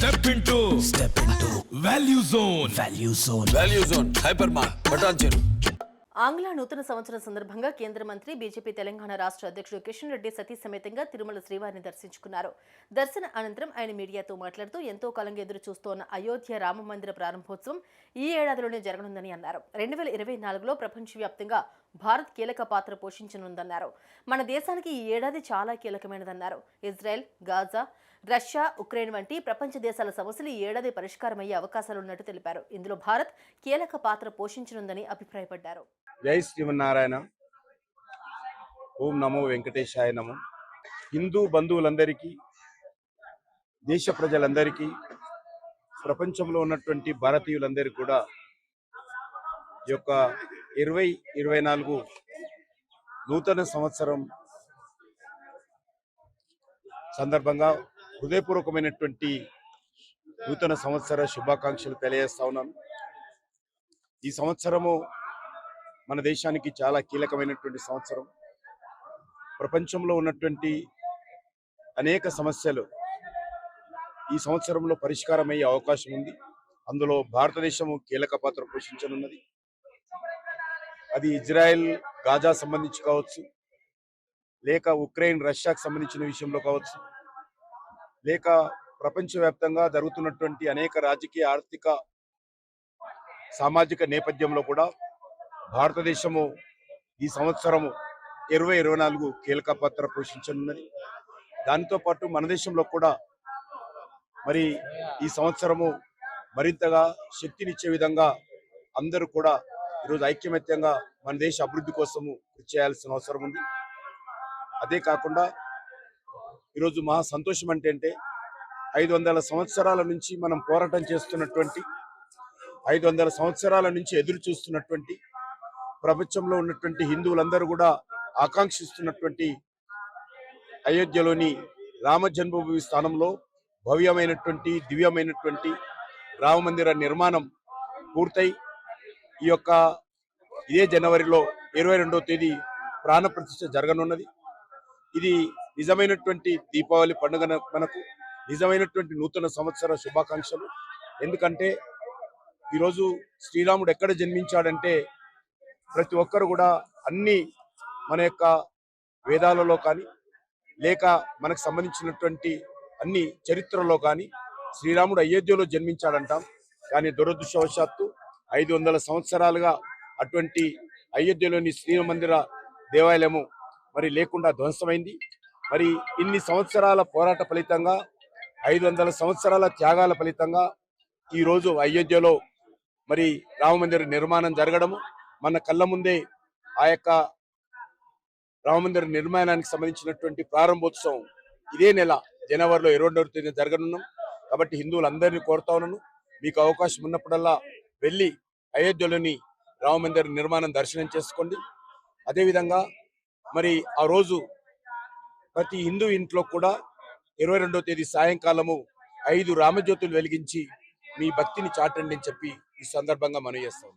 Step into step into value zone value zone value zone hyper mart బటాన్ చెరు ఆంగ్ల నూతన సంవత్సరం సందర్భంగా కేంద్ర మంత్రి బీజేపీ తెలంగాణ రాష్ట్ర అధ్యక్షుడు కిషన్ రెడ్డి సతీ సమేతంగా తిరుమల శ్రీవారిని దర్శించుకున్నారు. దర్శన అనంతరం ఆయన మీడియాతో మాట్లాడుతూ ఎంతో కాలంగా ఎదురు చూస్తోన్న అయోధ్య రామ మందిర ప్రారంభోత్సవం ఈ ఏడాదిలోనే జరగనుందని అన్నారు. రెండు వేల ఇరవై నాలుగులో ప్రపంచవ్యాప్తంగా భారత్ కీలక పాత్ర పోషించనుందన్నారు. మన దేశానికి ఈ ఏడాది చాలా కీలకమైనదన్నారు. ఇజ్రాయెల్ గాజా రష్యా ఉక్రెయిన్ వంటి ప్రపంచ దేశాల సమస్యలు ఈ ఏడాది పరిష్కారమయ్యే అవకాశాలున్నట్టు తెలిపారు. ఇందులో భారత్ కీలక పాత్ర పోషించనుందని అభిప్రాయపడ్డారు. జై శ్రీమన్నారాయణ. ఓం నమో వెంకటేశాయ నమో. హిందూ బంధువులందరికీ దేశ ప్రజలందరికీ ప్రపంచంలో ఉన్నటువంటి భారతీయులందరికీ కూడా ఈ యొక్క ఇరవై ఇరవై నాలుగు నూతన సంవత్సరం సందర్భంగా హృదయపూర్వకమైనటువంటి నూతన సంవత్సర శుభాకాంక్షలు తెలియజేస్తా ఉన్నాను ఈ సంవత్సరము మన దేశానికి చాలా కీలకమైనటువంటి సంవత్సరం. ప్రపంచంలో ఉన్నటువంటి అనేక సమస్యలు ఈ సంవత్సరంలో పరిష్కారం అయ్యే అవకాశం ఉంది. అందులో భారతదేశము కీలక పాత్ర పోషించనున్నది. అది ఇజ్రాయెల్ గాజా సంబంధించి కావచ్చు లేక ఉక్రెయిన్ రష్యాకు సంబంధించిన విషయంలో కావచ్చు లేక ప్రపంచవ్యాప్తంగా జరుగుతున్నటువంటి అనేక రాజకీయ ఆర్థిక సామాజిక నేపథ్యంలో కూడా భారతదేశము ఈ సంవత్సరము ఇరవై ఇరవై నాలుగు కీలక పాత్ర పోషించనున్నది. దానితో పాటు మన దేశంలో కూడా మరి ఈ సంవత్సరము మరింతగా శక్తినిచ్చే విధంగా అందరూ కూడా ఈరోజు ఐక్యమత్యంగా మన దేశ అభివృద్ధి కోసము కృషి చేయాల్సిన అవసరం ఉంది. అదే కాకుండా ఈరోజు మహా సంతోషం అంటే అంటే ఐదు వందల సంవత్సరాల నుంచి మనం పోరాటం చేస్తున్నటువంటి ఐదు వందల సంవత్సరాల నుంచి ఎదురు చూస్తున్నటువంటి ప్రపంచంలో ఉన్నటువంటి హిందువులందరూ కూడా ఆకాంక్షిస్తున్నటువంటి అయోధ్యలోని రామ జన్మభూమి స్థానంలో భవ్యమైనటువంటి దివ్యమైనటువంటి రామ మందిర నిర్మాణం పూర్తయి ఈ యొక్క ఇదే జనవరిలో ఇరవై రెండవ తేదీ ప్రాణ ప్రతిష్ఠ జరగనున్నది. ఇది నిజమైనటువంటి దీపావళి పండుగ మనకు నిజమైనటువంటి నూతన సంవత్సర శుభాకాంక్షలు. ఎందుకంటే ఈరోజు శ్రీరాముడు ఎక్కడ జన్మించాడంటే ప్రతి ఒక్కరు కూడా అన్ని మన యొక్క వేదాలలో కానీ లేక మనకు సంబంధించినటువంటి అన్ని చరిత్రలో కానీ శ్రీరాముడు అయోధ్యలో జన్మించాడంటాం. కానీ దురదృష్టవశాత్తు ఐదు వందల సంవత్సరాలుగా అటువంటి అయోధ్యలోని శ్రీమందిర మందిర దేవాలయము మరి లేకుండా ధ్వంసమైంది. మరి ఇన్ని సంవత్సరాల పోరాట ఫలితంగా ఐదు వందల సంవత్సరాల త్యాగాల ఫలితంగా ఈరోజు అయోధ్యలో మరి రామమందిర నిర్మాణం జరగడము. మన కళ్ళ ముందే ఆ యొక్క రామమందిర నిర్మాణానికి సంబంధించినటువంటి ప్రారంభోత్సవం ఇదే నెల జనవరిలో ఇరవై రెండవ జరగనున్నాం. కాబట్టి హిందువులందరినీ కోరుతా ఉన్నాను. మీకు అవకాశం ఉన్నప్పుడల్లా వెళ్ళి అయోధ్యలోని రామమందిర నిర్మాణం దర్శనం చేసుకోండి. అదేవిధంగా మరి ఆ రోజు ప్రతి హిందూ ఇంట్లో కూడా ఇరవై రెండవ తేదీ సాయంకాలము ఐదు రామజ్యోతులు వెలిగించి మీ భక్తిని చాటండి అని చెప్పి ఈ సందర్భంగా మనం చేస్తాం.